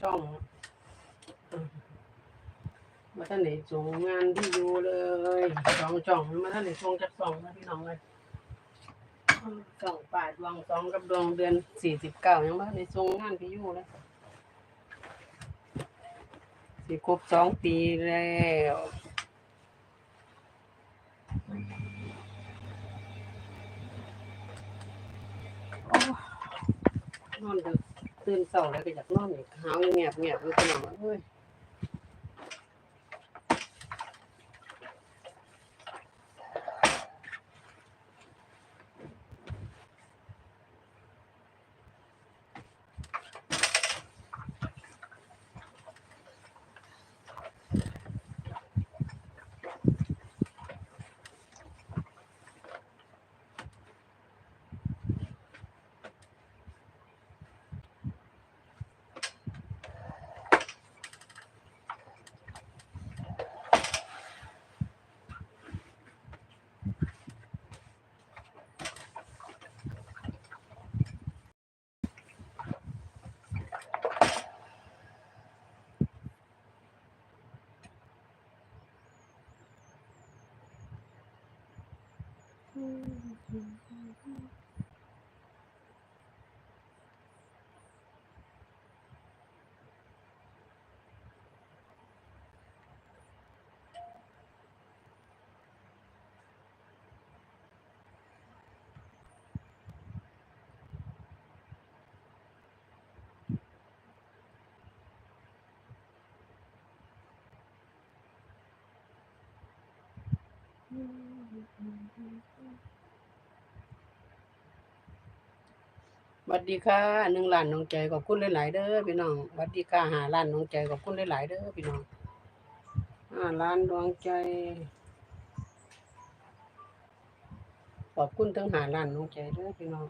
ช่องมาท่านไหนส่งงานที่อยู่เลยสองช่องมาท่านไหนส่งจักสองนะพี่น้องเลยสองป่าดวงสองกับดวงเดือนสี่สิบเก้ายังมาท่านไหนส่งงานที่อยู่เลยสิครบสองปีแล้วนอนดึก ตื่นเช้าแล้วก็อยากนอนอีกหาวเงียบเงียบๆอยู่พี่น้องเอ้ย ส วัสดีค่ะหนึ่งล้านน้องใจขอบคุณหลายๆเด้อพี่น้องสวัสดีค่ะหาล้านน้องใจขอบคุณหลายๆเด้อพี่น้องห้าล้านดวงใจ ขอบคุณทั้งหาล้านน้องใจเด้อพี่น้อง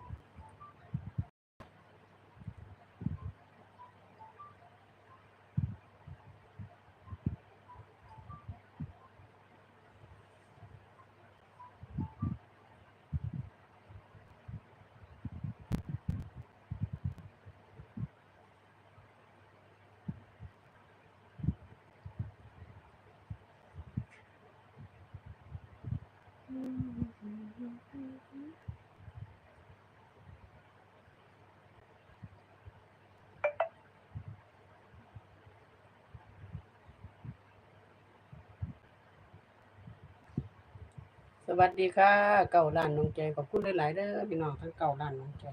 ส วัสดีค่ะเก่าล้านน้องใจขอบคุณหลายๆเด้อพี่น้องทั้งเก่าล้านน้องใจ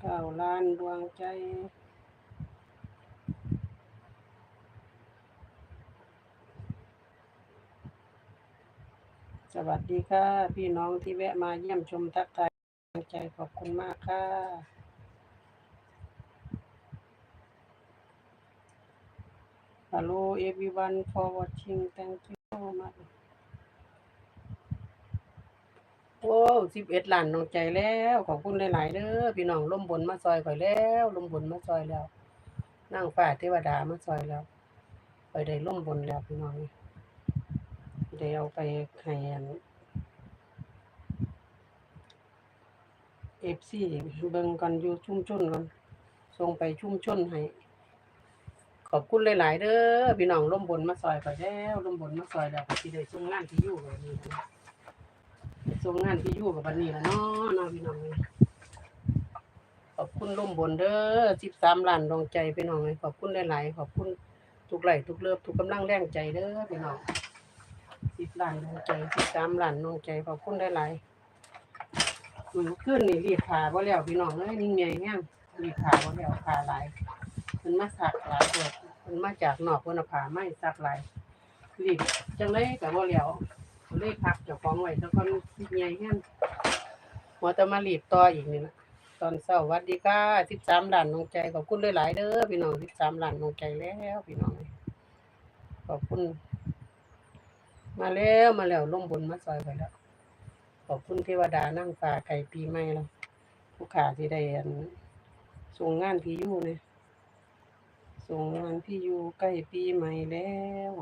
เก่าล้านดวงใจสวัสดีค่ะ พี่น้องที่แวะมาเยี่ยมชมทักทายกำลังใจขอบคุณมากค่ะ Hello everyone for watching thank you โอ้สิบเอ็ดล้านน้องใจแล้ว ขอบคุณหลาย ๆเด้อพี่น้องล่มบนมาซอยข่อยแล้วล่มบนมาซอยแล้วนั่งฝ่าเทวดามาซอยแล้วข่อยได้ล่มบนแล้วพี่น้องได้เอาไปให้เอฟซีเบิ่งก่อนอยู่ชุ่มชนก่อนส่งไปชุ่มชนให้ ขอบคุณหลาย ๆ เด้อพี่น้องล่มบนมาซอยข่อยแล้วล่มบนมาซอยแล้วก็สิได้ส่งงานที่อยู่แบบนี้นะส่งงานที่อยู่กับบัดนี้ละเนาะเนาะพี่น้องเอ้ยขอบคุณล่มบนเด้อ13ล้านดวงใจพี่น้องเอ้ยขอบคุณหลาย ๆ ขอบคุณทุกไหลทุกเลิฟทุกกำลังแรงใจเด้อพี่น้อง10ล้านดวงใจ13ล้านดวงใจขอบคุณหลายๆมื้อคืนนี่รีดผ้าบ่แล้วพี่น้องเอ้ยนี่ไงแฮงรีดผ้าบ่แล้วผ้าหลาย มันมาสักหลายเบิดมันมาจากนอกวนผาไม่สักหลายรีบจังเลยกับว่าเหลียวเลยพักเจ้าของไว้แล้วก็สิใหญ่แห้งหัวจะมารีบต่ออีกนี่นะตอนเช้าหวัดดีค่ะสิบสามล้านนงใจขอบคุณหลายๆเด้อพี่น้องสิบสามล้านนงใจแล้วพี่น้องขอบคุณ มาแล้วมาแล้วล่มบนมาซอยไปแล้วขอบคุณเทวดานั่งฟ้าไก่ปีใหม่แล้วผู้ขาที่ได้อันส่งงานพี่อยู่เนี่ย ส่งงานพี่อยู่ใกล้ปีใหม่แล้ว